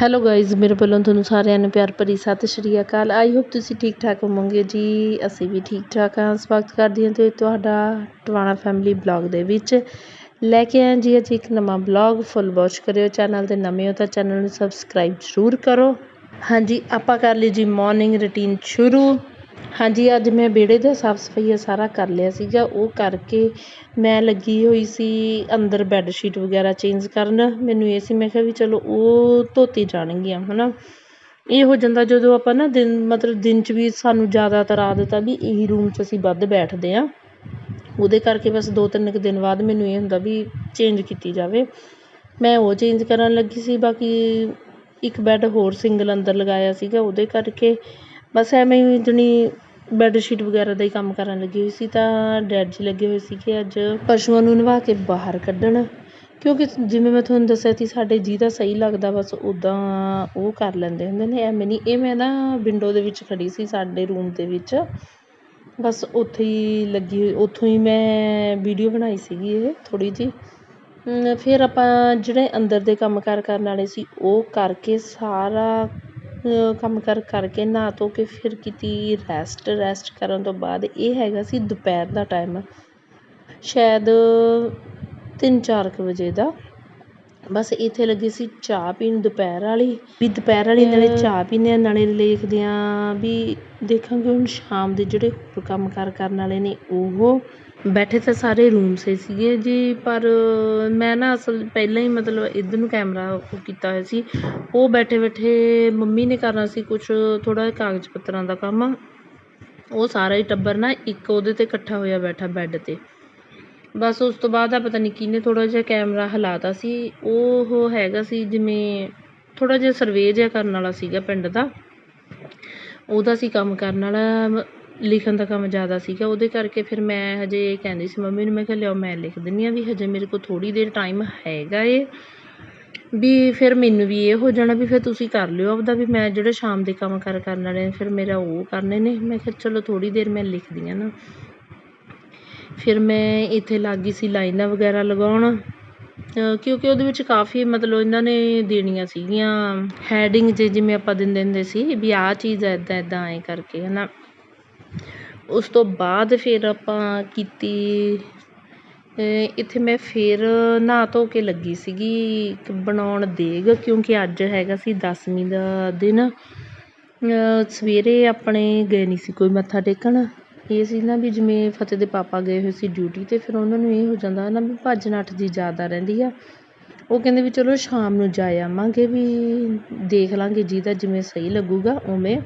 Hello guys ਮੇਰੇ ਵੱਲੋਂ ਤੁਹਾਨੂੰ ਸਾਰਿਆਂ ਨੂੰ ਪਿਆਰ ਭਰੀ ਸਤਿ ਸ਼੍ਰੀ ਅਕਾਲ। ਆਈ ਹੋਪ ਤੁਸੀਂ ਠੀਕ ਠਾਕ ਹੋਵੋਗੇ। ਜੀ, ਅਸੀਂ ਵੀ ਠੀਕ ਠਾਕ ਹਾਂ। ਸਵਾਗਤ ਕਰਦੇ ਹਾਂ ਤੇ ਤੁਹਾਡਾ ਟਵਾਣਾ ਫੈਮਿਲੀ ਬਲੌਗ ਦੇ ਵਿੱਚ। ਲੈ ਕੇ ਆਏ ਜੀ ਅੱਜ ਇੱਕ ਨਵਾਂ ਬਲੌਗ ਫੁੱਲ ਵਾਚ ਕਰਿਓ। ਚੈਨਲ ਤੇ ਨਵੇਂ ਹੋ ਤਾਂ ਚੈਨਲ ਨੂੰ ਸਬਸਕ੍ਰਾਈਬ ਜ਼ਰੂਰ ਕਰੋ। ਹਾਂਜੀ, ਆਪਾਂ ਕਰ ਲਈ ਜੀ ਮਾਰਨਿੰਗ ਰੁਟੀਨ ਸ਼ੁਰੂ। ਹਾਂਜੀ, ਅੱਜ ਮੈਂ ਵਿਹੜੇ ਦਾ ਸਾਫ਼ ਸਫਾਈਆ ਸਾਰਾ ਕਰ ਲਿਆ ਸੀਗਾ। ਉਹ ਕਰਕੇ ਮੈਂ ਲੱਗੀ ਹੋਈ ਸੀ ਅੰਦਰ ਬੈੱਡ ਸ਼ੀਟ ਵਗੈਰਾ ਚੇਂਜ ਕਰਨ। ਮੈਨੂੰ ਇਹ ਸੀ, ਮੈਂ ਕਿਹਾ ਵੀ ਚਲੋ ਉਹ ਧੋਤੀ ਜਾਣਗੀਆਂ ਹੈ ਨਾ ਇਹ ਹੋ ਜਾਂਦਾ ਜਦੋਂ ਆਪਾਂ ਨਾ ਦਿਨ, ਮਤਲਬ ਦਿਨ 'ਚ ਵੀ ਸਾਨੂੰ ਜ਼ਿਆਦਾਤਰ ਆਦਤ ਆ ਵੀ ਇਹੀ ਰੂਮ 'ਚ ਅਸੀਂ ਵੱਧ ਬੈਠਦੇ ਹਾਂ ਉਹਦੇ ਕਰਕੇ ਬਸ ਦੋ ਤਿੰਨ ਕੁ ਦਿਨ ਬਾਅਦ ਮੈਨੂੰ ਇਹ ਹੁੰਦਾ ਵੀ ਚੇਂਜ ਕੀਤੀ ਜਾਵੇ। ਮੈਂ ਉਹ ਚੇਂਜ ਕਰਨ ਲੱਗੀ ਸੀ, ਬਾਕੀ ਇੱਕ ਬੈੱਡ ਹੋਰ ਸਿੰਗਲ ਅੰਦਰ ਲਗਾਇਆ ਸੀਗਾ, ਉਹਦੇ ਕਰਕੇ ਬਸ ਐਵੇਂ ਹੀ ਜਣੀ ਬੈੱਡ ਸ਼ੀਟ ਵਗੈਰਾ ਦਾ ਹੀ ਕੰਮ ਕਰਨ ਲੱਗੀ ਹੋਈ ਸੀ ਤਾਂ ਡੈਡ ਜੀ ਲੱਗੇ ਹੋਏ ਸੀਗੇ ਅੱਜ ਪਸ਼ੂਆਂ ਨੂੰ ਨਵਾ ਕੇ ਬਾਹਰ ਕੱਢਣ। ਕਿਉਂਕਿ ਜਿਵੇਂ ਮੈਂ ਤੁਹਾਨੂੰ ਦੱਸਿਆ ਸੀ, ਸਾਡੇ ਜਿਹਦਾ ਸਹੀ ਲੱਗਦਾ, ਬਸ ਉੱਦਾਂ ਉਹ ਕਰ ਲੈਂਦੇ ਹੁੰਦੇ ਨੇ, ਐਵੇਂ ਨਹੀਂ। ਇਹ ਮੈਂ ਨਾ ਵਿੰਡੋ ਦੇ ਵਿੱਚ ਖੜ੍ਹੀ ਸੀ ਸਾਡੇ ਰੂਮ ਦੇ ਵਿੱਚ। ਬਸ ਉੱਥੇ ਹੀ ਲੱਗੀ ਹੋਈ, ਉੱਥੋਂ ਹੀ ਮੈਂ ਵੀਡੀਓ ਬਣਾਈ ਸੀਗੀ ਇਹ ਥੋੜ੍ਹੀ ਜਿਹੀ। ਫਿਰ ਆਪਾਂ ਜਿਹੜੇ ਅੰਦਰ ਦੇ ਕੰਮ ਕਾਰ ਕਰਨ ਵਾਲੇ ਸੀ, ਉਹ ਕਰਕੇ ਸਾਰਾ ਕੰਮ ਕਰ ਕਰਕੇ ਨਹਾ ਧੋ ਕੇ ਫਿਰ ਕੀਤੀ ਰੈਸਟ ਰੈਸਟ ਕਰਨ ਤੋਂ ਬਾਅਦ ਇਹ ਹੈਗਾ ਸੀ ਦੁਪਹਿਰ ਦਾ ਟਾਈਮ ਸ਼ਾਇਦ ਤਿੰਨ ਚਾਰ ਕੁ ਵਜੇ ਦਾ। ਬਸ ਇੱਥੇ ਲੱਗੀ ਸੀ ਚਾਹ ਪੀਣ ਦੁਪਹਿਰ ਵਾਲੀ। ਵੀ ਦੁਪਹਿਰ ਵਾਲੀ ਨਾਲੇ ਚਾਹ ਪੀਂਦੇ ਆ ਨਾਲੇ ਦੇਖਦੇ ਆ ਵੀ ਦੇਖਾਂਗੇ ਹੁਣ ਸ਼ਾਮ ਦੇ ਜਿਹੜੇ ਹੋਰ ਕੰਮ ਕਾਰ ਕਰਨ ਵਾਲੇ ਨੇ ਉਹ। ਬੈਠੇ ਤਾਂ ਸਾਰੇ ਰੂਮ ਸੇ ਸੀਗੇ ਜੀ, ਪਰ ਮੈਂ ਨਾ ਅਸਲ ਪਹਿਲਾਂ ਹੀ ਮਤਲਬ ਇੱਧਰ ਨੂੰ ਕੈਮਰਾ ਉਹ ਕੀਤਾ ਹੋਇਆ ਸੀ। ਉਹ ਬੈਠੇ ਬੈਠੇ ਮੰਮੀ ਨੇ ਕਰਨਾ ਸੀ ਕੁਛ ਥੋੜ੍ਹਾ ਜਿਹਾ ਕਾਗਜ਼ ਪੱਤਰਾਂ ਦਾ ਕੰਮ। ਉਹ ਸਾਰਾ ਹੀ ਟੱਬਰ ਨਾ ਇੱਕ ਉਹਦੇ 'ਤੇ ਇਕੱਠਾ ਹੋਇਆ ਬੈਠਾ ਬੈੱਡ 'ਤੇ। ਬਸ ਉਸ ਤੋਂ ਬਾਅਦ ਆ ਪਤਾ ਨਹੀਂ ਕਿਹਨੇ ਥੋੜ੍ਹਾ ਜਿਹਾ ਕੈਮਰਾ ਹਿਲਾਤਾ ਸੀ। ਉਹ ਹੈਗਾ ਸੀ ਜਿਵੇਂ ਥੋੜ੍ਹਾ ਜਿਹਾ ਸਰਵੇ ਜਿਹਾ ਕਰਨ ਵਾਲਾ ਸੀਗਾ ਪਿੰਡ ਦਾ। ਉਹਦਾ ਸੀ ਕੰਮ ਕਰਨ ਵਾਲਾ। ਲਿਖਣ ਦਾ ਕੰਮ ਜ਼ਿਆਦਾ ਸੀਗਾ, ਉਹਦੇ ਕਰਕੇ ਫਿਰ ਮੈਂ ਹਜੇ ਕਹਿੰਦੀ ਸੀ, ਮੰਮੀ ਨੂੰ ਮੈਂ ਕਿਹਾ, ਲਿਆਓ, ਮੈਂ ਲਿਖ ਦਿੰਦੀ ਹਾਂ ਵੀ ਹਜੇ ਮੇਰੇ ਕੋਲ ਥੋੜ੍ਹੀ ਦੇਰ ਟਾਈਮ ਹੈਗਾ ਏ। ਵੀ ਫਿਰ ਮੈਨੂੰ ਵੀ ਇਹ ਹੋ ਜਾਣਾ ਵੀ ਫਿਰ ਤੁਸੀਂ ਕਰ ਲਿਓ ਆਪਦਾ, ਵੀ ਮੈਂ ਜਿਹੜੇ ਸ਼ਾਮ ਦੇ ਕੰਮ ਕਰ, ਕਰਨ ਵਾਲੇ ਨੇ, ਫਿਰ ਮੇਰਾ ਉਹ ਕਰਨੇ ਨੇ। ਮੈਂ ਕਿਹਾ, ਚਲੋ, ਥੋੜ੍ਹੀ ਦੇਰ ਮੈਂ ਲਿਖਦੀ ਹਾਂ ਨਾ। ਫਿਰ ਮੈਂ ਇੱਥੇ ਲੱਗ ਗਈ ਸੀ ਲਾਈਨਾਂ ਵਗੈਰਾ ਲਗਾਉਣ। ਕਿਉਂਕਿ ਉਹਦੇ ਵਿੱਚ ਕਾਫੀ ਮਤਲਬ ਇਹਨਾਂ ਨੇ ਦੇਣੀਆਂ ਸੀਗੀਆਂ। ਹੈਡਿੰਗ ਜੇ ਜਿਵੇਂ ਆਪਾਂ ਦਿੰਦੇ ਹੁੰਦੇ ਸੀ ਵੀ ਆਹ ਚੀਜ਼ ਇੱਦਾਂ ਇੱਦਾਂ ਐਂ ਕਰਕੇ ਹੈ ਨਾ ਉਸ ਤੋਂ ਬਾਅਦ ਫਿਰ ਆਪਾਂ ਕੀਤੀ ਇੱਥੇ ਮੈਂ ਫਿਰ ਨਹਾ ਧੋ ਕੇ ਲੱਗੀ ਸੀਗੀ ਬਣਾਉਣ ਦੇਗ, ਕਿਉਂਕਿ ਅੱਜ ਹੈਗਾ ਸੀ ਦਸਵੀਂ ਦਾ ਦਿਨ। ਸਵੇਰੇ ਆਪਣੇ ਗਏ ਨਹੀਂ ਸੀ ਕੋਈ ਮੱਥਾ ਟੇਕਣ। ਇਹ ਸੀ ਨਾ ਵੀ ਜਿਵੇਂ ਫਤਿਹ ਦੇ ਪਾਪਾ ਗਏ ਹੋਏ ਸੀ ਡਿਊਟੀ 'ਤੇ, ਫਿਰ ਉਹਨਾਂ ਨੂੰ ਇਹ ਹੋ ਜਾਂਦਾ ਨਾ ਵੀ ਭੱਜ ਨੱਠ ਜੀ ਜ਼ਿਆਦਾ ਰਹਿੰਦੀ ਆ। ਉਹ ਕਹਿੰਦੇ ਵੀ ਚਲੋ ਸ਼ਾਮ ਨੂੰ ਜਾ ਆਵਾਂਗੇ ਵੀ ਦੇਖ ਲਵਾਂਗੇ ਜਿਹਦਾ ਜਿਵੇਂ ਸਹੀ ਲੱਗੂਗਾ ਉਵੇਂ।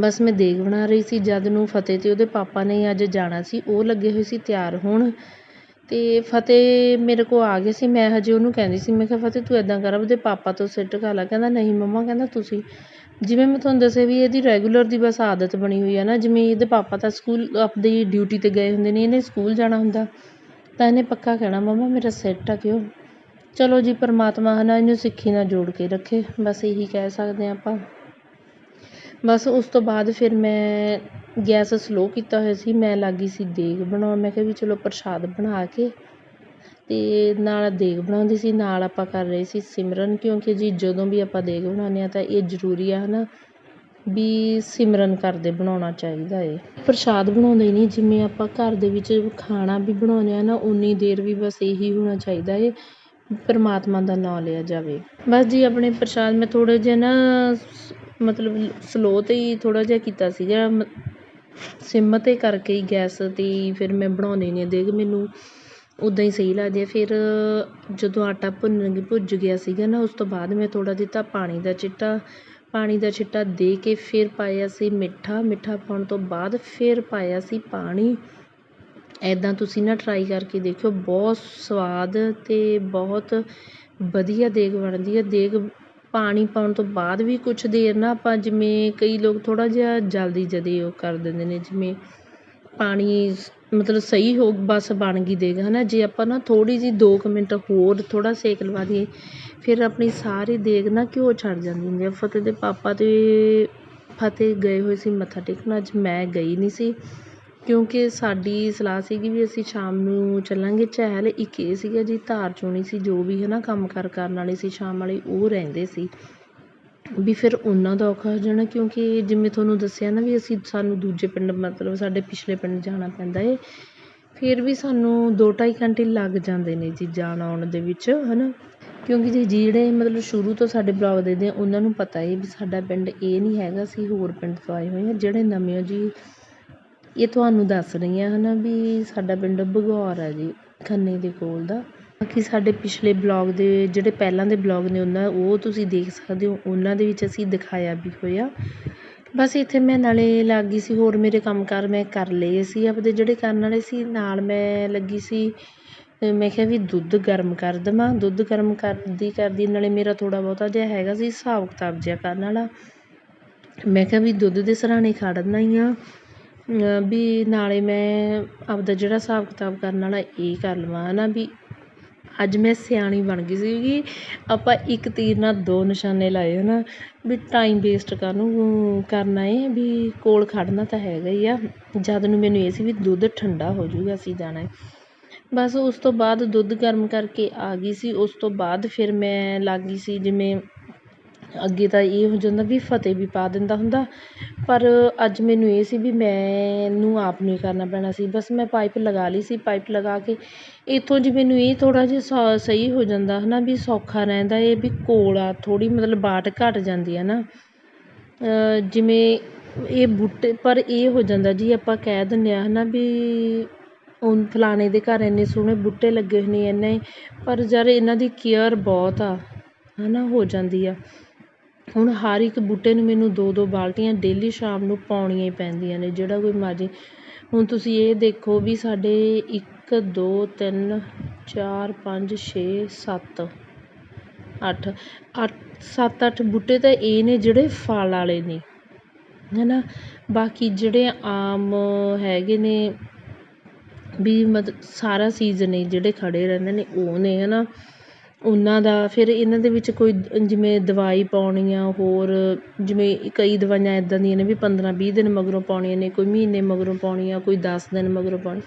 ਬਸ ਮੈਂ ਦੇਗ ਬਣਾ ਰਹੀ ਸੀ, ਜਦ ਨੂੰ ਫਤਿਹ ਤੇ ਉਹਦੇ ਪਾਪਾ ਨੇ ਅੱਜ ਜਾਣਾ ਸੀ, ਉਹ ਲੱਗੇ ਹੋਏ ਸੀ ਤਿਆਰ ਹੋਣ। ਅਤੇ ਫਤਿਹ ਮੇਰੇ ਕੋਲ ਆ ਗਏ ਸੀ, ਮੈਂ ਹਜੇ ਉਹਨੂੰ ਕਹਿੰਦੀ ਸੀ, ਮੈਂ ਕਿਹਾ, ਫਤਿਹ, ਤੂੰ ਇੱਦਾਂ ਕਰ, ਉਹਦੇ ਪਾਪਾ ਤੋਂ ਸਿੱਟ ਖਾ ਲਾ। ਕਹਿੰਦਾ, ਨਹੀਂ ਮੰਮਾ, ਕਹਿੰਦਾ, ਤੁਸੀਂ ਜਿਵੇਂ ਮੈਂ ਤੁਹਾਨੂੰ ਦੱਸਿਆ ਵੀ ਇਹਦੀ ਰੈਗੂਲਰ ਦੀ ਬਸ ਆਦਤ ਬਣੀ ਹੋਈ ਹੈ ਨਾ, ਜਿਵੇਂ ਇਹਦੇ ਪਾਪਾ ਤਾਂ ਸਕੂਲ ਆਪਦੀ ਡਿਊਟੀ 'ਤੇ ਗਏ ਹੁੰਦੇ ਨੇ, ਇਹਨੇ ਸਕੂਲ ਜਾਣਾ ਹੁੰਦਾ, ਤਾਂ ਇਹਨੇ ਪੱਕਾ ਕਹਿਣਾ, ਮੰਮਾ, ਮੇਰਾ ਸਿਰ ਢਕਿਓ। ਚਲੋ ਜੀ, ਪਰਮਾਤਮਾ ਹੈ ਨਾ ਇਹਨੂੰ ਸਿੱਖੀ ਨਾਲ ਜੋੜ ਕੇ ਰੱਖੇ, ਬਸ ਇਹੀ ਕਹਿ ਸਕਦੇ ਹਾਂ ਆਪਾਂ। ਬਸ ਉਸ ਤੋਂ ਬਾਅਦ ਫਿਰ ਮੈਂ ਗੈਸ ਸਲੋਅ ਕੀਤਾ ਹੋਇਆ ਸੀ, ਮੈਂ ਲੱਗ ਗਈ ਸੀ ਦੇਗ ਬਣਾਉਣ, ਮੈਂ ਕਿਹਾ ਵੀ ਚਲੋ ਪ੍ਰਸ਼ਾਦ ਬਣਾ ਕੇ ਅਤੇ ਨਾਲ ਦੇਗ ਬਣਾਉਂਦੀ ਸੀ, ਨਾਲ ਆਪਾਂ ਕਰ ਰਹੇ ਸੀ ਸਿਮਰਨ, ਕਿਉਂਕਿ ਜੀ ਜਦੋਂ ਵੀ ਆਪਾਂ ਦੇਗ ਬਣਾਉਂਦੇ ਹਾਂ ਤਾਂ ਇਹ ਜ਼ਰੂਰੀ ਆ ਹੈ ਨਾ ਵੀ ਸਿਮਰਨ ਕਰਦੇ ਬਣਾਉਣਾ ਚਾਹੀਦਾ ਏ। ਪ੍ਰਸ਼ਾਦ ਬਣਾਉਂਦੇ ਨਹੀਂ, ਜਿਵੇਂ ਆਪਾਂ ਘਰ ਦੇ ਵਿੱਚ ਖਾਣਾ ਵੀ ਬਣਾਉਂਦੇ ਹਾਂ ਨਾ, ਉਨੀ ਦੇਰ ਵੀ ਬਸ ਇਹੀ ਹੋਣਾ ਚਾਹੀਦਾ ਏ, ਪਰਮਾਤਮਾ ਦਾ ਨਾਮ ਲਿਆ ਜਾਵੇ। ਬਸ ਜੀ ਆਪਣੇ ਪ੍ਰਸ਼ਾਦ ਮੈਂ ਥੋੜ੍ਹਾ ਜਿਹਾ ਨਾ ਮਤਲਬ ਸਲੋਅ 'ਤੇ ਹੀ ਥੋੜ੍ਹਾ ਜਿਹਾ ਕੀਤਾ ਸੀਗਾ ਮ ਸਿਮ 'ਤੇ ਕਰਕੇ ਹੀ ਗੈਸ 'ਤੇ ਹੀ ਫਿਰ ਮੈਂ ਬਣਾਉਂਦੀ ਨਹੀਂ ਦੇਖ ਮੈਨੂੰ ਉੱਦਾਂ ਹੀ ਸਹੀ ਲੱਗਦੀ ਆ ਫਿਰ ਜਦੋਂ ਆਟਾ ਭੁੰਨ ਭੁੱਜ ਗਿਆ ਸੀਗਾ ਨਾ, ਉਸ ਤੋਂ ਬਾਅਦ ਮੈਂ ਥੋੜ੍ਹਾ ਦਿੱਤਾ ਪਾਣੀ ਦਾ ਛਿੱਟਾ ਪਾਣੀ ਦਾ ਛਿੱਟਾ ਦੇ ਕੇ ਫਿਰ ਪਾਇਆ ਸੀ ਮਿੱਠਾ ਮਿੱਠਾ ਪਾਉਣ ਤੋਂ ਬਾਅਦ ਫਿਰ ਪਾਇਆ ਸੀ ਪਾਣੀ। ਇੱਦਾਂ ਤੁਸੀਂ ਨਾ ਟਰਾਈ ਕਰਕੇ ਦੇਖਿਓ, ਬਹੁਤ ਸਵਾਦ ਅਤੇ ਬਹੁਤ ਵਧੀਆ ਦੇਗ ਬਣਦੀ ਹੈ। ਦੇਗ ਪਾਣੀ ਪਾਉਣ ਤੋਂ ਬਾਅਦ ਵੀ ਕੁਛ ਦੇਰ ਨਾ ਆਪਾਂ ਜਿਵੇਂ ਕਈ ਲੋਕ ਥੋੜ੍ਹਾ ਜਿਹਾ ਜਲਦੀ ਜਲਦੀ ਉਹ ਕਰ ਦਿੰਦੇ ਨੇ, ਜਿਵੇਂ ਪਾਣੀ ਮਤਲਬ ਸਹੀ ਹੋ ਬਸ ਬਣ ਗਈ ਦੇਗ ਹੈ ਨਾ ਜੇ ਆਪਾਂ ਨਾ ਥੋੜ੍ਹੀ ਜਿਹੀ ਦੋ ਕੁ ਮਿੰਟ ਹੋਰ ਥੋੜ੍ਹਾ ਸੇਕ ਲਵਾ ਦਈਏ, ਫਿਰ ਆਪਣੀ ਸਾਰੀ ਦੇਗ ਨਾ ਘਿਓ ਛੱਡ ਜਾਂਦੀ ਹੁੰਦੀ ਆ। ਫਤਿਹ ਦੇ ਪਾਪਾ ਤੇ ਫਤਿਹ ਗਏ ਹੋਏ ਸੀ ਮੱਥਾ ਟੇਕਣ, ਅੱਜ ਮੈਂ ਗਈ ਨਹੀਂ ਸੀ। ਕਿਉਂਕਿ ਸਾਡੀ ਸਲਾਹ ਸੀਗੀ ਵੀ ਅਸੀਂ ਸ਼ਾਮ ਨੂੰ ਚੱਲਾਂਗੇ। ਚਹਿਲ ਇੱਕ ਇਹ ਸੀਗਾ ਜੀ, ਧਾਰ ਚੋਣੀ ਸੀ, ਜੋ ਵੀ ਹੈ ਨਾ ਕੰਮ ਕਾਰ ਕਰਨ ਵਾਲੇ ਸੀ, ਸ਼ਾਮ ਵਾਲੇ ਉਹ ਰਹਿੰਦੇ ਸੀ। ਵੀ ਫਿਰ ਉਹਨਾਂ ਦਾ ਔਖਾ ਹੋ ਜਾਣਾ, ਕਿਉਂਕਿ ਜਿਵੇਂ ਤੁਹਾਨੂੰ ਦੱਸਿਆ ਨਾ ਵੀ ਅਸੀਂ ਸਾਨੂੰ ਦੂਜੇ ਪਿੰਡ, ਮਤਲਬ ਸਾਡੇ ਪਿਛਲੇ ਪਿੰਡ ਜਾਣਾ ਪੈਂਦਾ ਏ, ਫਿਰ ਵੀ ਸਾਨੂੰ ਦੋ ਢਾਈ ਘੰਟੇ ਲੱਗ ਜਾਂਦੇ ਨੇ ਜੀ ਜਾਣ ਆਉਣ ਦੇ ਵਿੱਚ ਹੈ ਨਾ ਕਿਉਂਕਿ ਜੀ ਜਿਹੜੇ ਮਤਲਬ ਸ਼ੁਰੂ ਤੋਂ ਸਾਡੇ ਬਲੌਗ ਦੇ ਆ ਉਹਨਾਂ ਨੂੰ ਪਤਾ ਹੈ ਵੀ ਸਾਡਾ ਪਿੰਡ ਇਹ ਨਹੀਂ ਹੈਗਾ, ਅਸੀਂ ਹੋਰ ਪਿੰਡ ਤੋਂ ਆਏ ਹੋਏ ਹਾਂ। ਜਿਹੜੇ ਨਵੇਂ ਹੋ ਜੀ ਇਹ ਤੁਹਾਨੂੰ ਦੱਸ ਰਹੀ ਹਾਂ ਹੈ ਨਾ ਵੀ ਸਾਡਾ ਪਿੰਡ ਬਗੌਰ ਆ ਜੀ, ਖੰਨੇ ਦੇ ਕੋਲ ਦਾ। ਬਾਕੀ ਸਾਡੇ ਪਿਛਲੇ ਬਲੋਗ ਦੇ, ਜਿਹੜੇ ਪਹਿਲਾਂ ਦੇ ਬਲੋਗ ਨੇ ਉਹਨਾਂ, ਉਹ ਤੁਸੀਂ ਦੇਖ ਸਕਦੇ ਹੋ, ਉਹਨਾਂ ਦੇ ਵਿੱਚ ਅਸੀਂ ਦਿਖਾਇਆ ਵੀ ਹੋਇਆ। ਬਸ ਇੱਥੇ ਮੈਂ ਨਾਲੇ ਲੱਗ ਗਈ ਸੀ, ਹੋਰ ਮੇਰੇ ਕੰਮਕਾਰ ਮੈਂ ਕਰ ਲਏ ਸੀ, ਆਪਦੇ ਜਿਹੜੇ ਕਰਨ ਵਾਲੇ ਸੀ, ਨਾਲ ਮੈਂ ਲੱਗੀ ਸੀ, ਮੈਂ ਕਿਹਾ ਵੀ ਦੁੱਧ ਗਰਮ ਕਰ ਦੇਵਾਂ, ਦੁੱਧ ਗਰਮ ਕਰਦੀ ਕਰਦੀ, ਨਾਲੇ ਮੇਰਾ ਥੋੜ੍ਹਾ ਬਹੁਤਾ ਜਿਹਾ ਹੈਗਾ ਸੀ, ਹਿਸਾਬ ਕਿਤਾਬ ਜਿਹਾ ਕਰਨ ਵਾਲਾ। ਮੈਂ ਕਿਹਾ ਵੀ ਦੁੱਧ ਦੇ ਸਰਾਣੇ ਖੜਨਾ ਹੀ ਆ। ਵੀ ਨਾਲੇ ਮੈਂ ਆਪਦਾ ਜਿਹੜਾ ਹਿਸਾਬ ਕਿਤਾਬ ਕਰਨ ਵਾਲਾ ਇਹ ਕਰ ਲਵਾਂ ਹੈ ਨਾ ਵੀ ਅੱਜ ਮੈਂ ਸਿਆਣੀ ਬਣ ਗਈ ਸੀਗੀ ਆਪਾਂ ਇੱਕ ਤੀਰ ਨਾਲ ਦੋ ਨਿਸ਼ਾਨੇ ਲਾਏ ਹੈ ਨਾ ਵੀ ਟਾਈਮ ਵੇਸਟ ਕਾਹਨੂੰ ਕਰਨਾ ਏ ਵੀ ਕੋਲ ਖੜ੍ਹਨਾ ਤਾਂ ਹੈਗਾ ਹੀ ਆ। ਜਦ ਨੂੰ ਮੈਨੂੰ ਇਹ ਸੀ ਵੀ ਦੁੱਧ ਠੰਡਾ ਹੋ ਜਾਊਗਾ, ਅਸੀਂ ਜਾਣਾ ਏ ਬਸ ਉਸ ਤੋਂ ਬਾਅਦ ਦੁੱਧ ਗਰਮ ਕਰਕੇ ਆ ਗਈ ਸੀ, ਉਸ ਤੋਂ ਬਾਅਦ ਫਿਰ ਮੈਂ ਲੱਗ ਗਈ ਸੀ ਜਿਵੇਂ ਅੱਗੇ ਤਾਂ ਇਹ ਹੋ ਜਾਂਦਾ ਵੀ ਫਤਿਹ ਵੀ ਪਾ ਦਿੰਦਾ ਹੁੰਦਾ। ਪਰ ਅੱਜ ਮੈਨੂੰ ਇਹ ਸੀ ਵੀ ਮੈਨੂੰ ਆਪ ਨੂੰ ਹੀ ਕਰਨਾ ਪੈਣਾ ਸੀ। ਬਸ ਮੈਂ ਪਾਈਪ ਲਗਾ ਲਈ ਸੀ। ਪਾਈਪ ਲਗਾ ਕੇ ਇੱਥੋਂ ਜੀ ਮੈਨੂੰ ਇਹ ਥੋੜ੍ਹਾ ਜਿਹਾ ਸੌ, ਸਹੀ ਹੋ ਜਾਂਦਾ ਹੈ ਨਾ ਵੀ ਸੌਖਾ ਰਹਿੰਦਾ ਇਹ ਵੀ ਕੋਲ ਆ, ਥੋੜ੍ਹੀ ਮਤਲਬ ਬਾਟ ਘੱਟ ਜਾਂਦੀ ਹੈ ਨਾ। ਜਿਵੇਂ ਇਹ ਬੂਟੇ, ਪਰ ਇਹ ਹੋ ਜਾਂਦਾ ਜੀ ਆਪਾਂ ਕਹਿ ਦਿੰਦੇ ਹਾਂ ਹੈ ਨਾ ਵੀ ਉਹ ਫਲਾਣੇ ਦੇ ਘਰ ਇੰਨੇ ਸੋਹਣੇ ਬੂਟੇ ਲੱਗੇ ਹੋਏ ਨੇ ਇੰਨੇ, ਪਰ ਯਾਰ ਇਹਨਾਂ ਦੀ ਕੇਅਰ ਬਹੁਤ ਆ ਹੈ ਨਾ ਹੋ ਜਾਂਦੀ ਆ। ਹੁਣ ਹਰ ਇੱਕ ਬੂਟੇ ਨੂੰ ਮੈਨੂੰ ਦੋ ਦੋ ਬਾਲਟੀਆਂ ਡੇਲੀ ਸ਼ਾਮ ਨੂੰ ਪਾਉਣੀਆਂ ਹੀ ਪੈਂਦੀਆਂ ਨੇ, ਜਿਹੜਾ ਕੋਈ ਮਰਜ਼ੀ। ਹੁਣ ਤੁਸੀਂ ਇਹ ਦੇਖੋ ਵੀ ਸਾਡੇ ਇੱਕ, ਦੋ, ਤਿੰਨ, ਚਾਰ, ਪੰਜ, ਛੇ, ਸੱਤ, ਅੱਠ ਅੱਠ, ਸੱਤ, ਅੱਠ ਬੂਟੇ ਤਾਂ ਇਹ ਨੇ ਜਿਹੜੇ ਫਲ ਵਾਲੇ ਨੇ ਹੈ ਨਾ ਬਾਕੀ ਜਿਹੜੇ ਆਮ ਹੈਗੇ ਨੇ ਵੀ ਮਤਲਬ ਸਾਰਾ ਸੀਜ਼ਨ ਹੀ ਜਿਹੜੇ ਖੜ੍ਹੇ ਰਹਿੰਦੇ ਨੇ ਉਹ ਨੇ ਹੈ ਨਾ ਉਹਨਾਂ ਦਾ, ਫਿਰ ਇਹਨਾਂ ਦੇ ਵਿੱਚ ਕੋਈ ਜਿਵੇਂ ਦਵਾਈ ਪਾਉਣੀ ਆ ਹੋਰ ਜਿਵੇਂ ਕਈ ਦਵਾਈਆਂ ਇੱਦਾਂ ਦੀਆਂ ਨੇ ਵੀ ਪੰਦਰਾਂ ਵੀਹ ਦਿਨ ਮਗਰੋਂ ਪਾਉਣੀਆਂ ਨੇ, ਕੋਈ ਮਹੀਨੇ ਮਗਰੋਂ ਪਾਉਣੀ ਆ ਕੋਈ ਦਸ ਦਿਨ ਮਗਰੋਂ ਪਾਉਣੀ।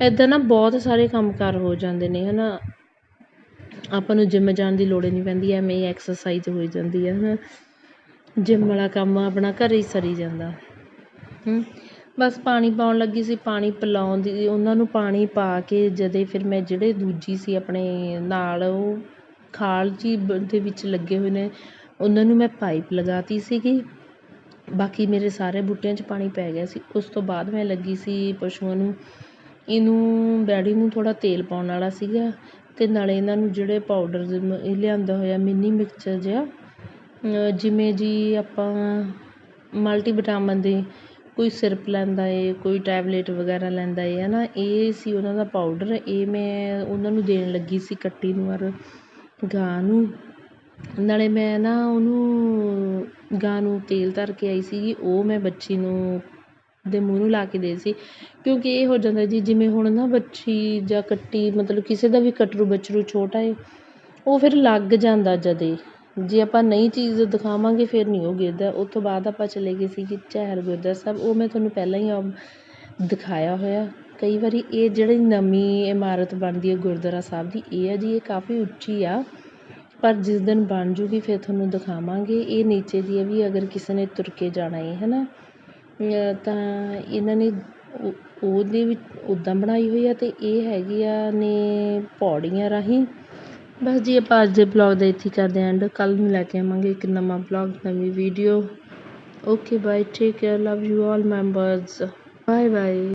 ਇੱਦਾਂ ਨਾ ਬਹੁਤ ਸਾਰੇ ਕੰਮ ਕਾਰ ਹੋ ਜਾਂਦੇ ਨੇ ਹੈ ਨਾ ਆਪਾਂ ਨੂੰ ਜਿੰਮ ਜਾਣ ਦੀ ਲੋੜ ਹੀ ਨਹੀਂ ਪੈਂਦੀ, ਐਵੇਂ ਹੀ ਐਕਸਰਸਾਈਜ਼ ਹੋ ਜਾਂਦੀ ਹੈ ਹੈ ਨਾ ਜਿੰਮ ਵਾਲਾ ਕੰਮ ਆਪਣਾ ਘਰੇ ਹੀ ਸਰੀ ਜਾਂਦਾ। ਬਸ ਪਾਣੀ ਪਾਉਣ ਲੱਗੀ ਸੀ, ਪਾਣੀ ਪਿਲਾਉਣ ਦੀ, ਉਹਨਾਂ ਨੂੰ ਪਾਣੀ ਪਾ ਕੇ ਜਦੇ ਫਿਰ ਮੈਂ ਜਿਹੜੇ ਦੂਜੀ ਸੀ ਆਪਣੇ ਨਾਲ, ਉਹ ਖਾਲ ਜੀ ਬ- ਦੇ ਵਿੱਚ ਲੱਗੇ ਹੋਏ ਨੇ, ਉਹਨਾਂ ਨੂੰ ਮੈਂ ਪਾਈਪ ਲਗਾਤੀ ਸੀਗੀ। ਬਾਕੀ ਮੇਰੇ ਸਾਰੇ ਬੂਟਿਆਂ 'ਚ ਪਾਣੀ ਪੈ ਗਿਆ ਸੀ। ਉਸ ਤੋਂ ਬਾਅਦ ਮੈਂ ਲੱਗੀ ਸੀ ਪਸ਼ੂਆਂ ਨੂੰ। ਇਹਨੂੰ, ਡੈਡੀ ਨੂੰ ਥੋੜ੍ਹਾ ਤੇਲ ਪਾਉਣ ਵਾਲਾ ਸੀਗਾ ਅਤੇ ਨਾਲੇ ਇਹਨਾਂ ਨੂੰ ਜਿਹੜੇ ਪਾਊਡਰ ਇਹ ਲਿਆਂਦਾ ਹੋਇਆ ਮਿੰਨੀ ਮਿਕਸਚਰ ਜਿਹਾ ਜਿਵੇਂ ਜੀ ਆਪਾਂ ਮਲਟੀ ਵਿਟਾਮਿਨ ਦੇ ਕੋਈ ਸਿਰਪ ਲੈਂਦਾ ਏ, ਕੋਈ ਟੈਬਲੇਟ ਵਗੈਰਾ ਲੈਂਦਾ ਏ ਹੈ ਨਾ ਇਹ ਸੀ ਉਹਨਾਂ ਦਾ ਪਾਊਡਰ ਇਹ ਮੈਂ ਉਹਨਾਂ ਨੂੰ ਦੇਣ ਲੱਗੀ ਸੀ ਕੱਟੀ ਨੂੰ ਔਰ ਗਾਂ ਨੂੰ। ਨਾਲੇ ਮੈਂ ਨਾ ਉਹਨੂੰ, ਗਾਂ ਨੂੰ ਤੇਲ ਧਰ ਕੇ ਆਈ ਸੀਗੀ, ਉਹ ਮੈਂ ਬੱਚੀ ਨੂੰ ਦੇ ਮੂੰਹ ਨੂੰ ਲਾ ਕੇ ਦੇ ਸੀ। ਕਿਉਂਕਿ ਇਹ ਹੋ ਜਾਂਦਾ ਜੀ, ਜਿਵੇਂ ਹੁਣ ਨਾ ਬੱਚੀ ਜਾਂ ਕੱਟੀ, ਮਤਲਬ ਕਿਸੇ ਦਾ ਵੀ ਕਟਰੂ ਬੱਛਰੂ ਛੋਟਾ ਹੈ ਉਹ ਫਿਰ ਲੱਗ ਜਾਂਦਾ ਜਦੇ। ਜੇ ਆਪਾਂ ਨਈ ਚੀਜ਼ ਦਿਖਾਵਾਂਗੇ, ਫਿਰ ਨਹੀਂ ਉਹ ਗਿਰਦਾ। ਉਹ ਤੋਂ ਬਾਅਦ ਆਪਾਂ ਚਲੇ ਗਏ ਸੀਗੇ ਚਹਿਲ ਗੁਰਦੁਆਰਾ ਸਾਹਿਬ। ਉਹ ਮੈਂ ਤੁਹਾਨੂੰ ਪਹਿਲਾਂ ਹੀ ਦਿਖਾਇਆ ਹੋਇਆ। ਕਈ ਵਾਰੀ ਇਹ ਜਿਹੜੀ ਨਵੀਂ ਇਮਾਰਤ ਬਣਦੀ ਹੈ ਗੁਰਦੁਆਰਾ ਸਾਹਿਬ ਦੀ, ਇਹ ਹੈ ਜੀ, ਇਹ ਕਾਫੀ ਉੱਚੀ ਆ। ਪਰ ਜਿਸ ਦਿਨ ਬਣ ਜੂਗੀ, ਫਿਰ ਤੁਹਾਨੂੰ ਦਿਖਾਵਾਂਗੇ। ਇਹ ਨੀਚੇ ਦੀ ਹੈ ਵੀ ਅਗਰ ਕਿਸੇ ਨੇ ਤੁਰ ਕੇ ਜਾਣਾ ਹੈ ਹੈ ਨਾ ਤਾਂ ਇਹਨਾਂ ਨੇ ਉਹ- ਉਹਦੇ ਵਿੱਚ ਉੱਦਾਂ ਬਣਾਈ ਹੋਈ ਆ ਅਤੇ ਇਹ ਹੈਗੀ ਆ ਨੇ ਪੌੜੀਆਂ ਰਾਹੀਂ। ਬਸ ਜੀ, ਆਪਾਂ ਅੱਜ ਦੇ ਬਲੌਗ ਦਾ ਇੱਥੇ ਕਰਦੇ ਹਾਂ ਐਂਡ ਕੱਲ੍ਹ ਨੂੰ ਲੈ ਕੇ ਆਵਾਂਗੇ ਇੱਕ ਨਵਾਂ ਬਲੌਗ ਨਵੀਂ video okay bye take care love you all members bye bye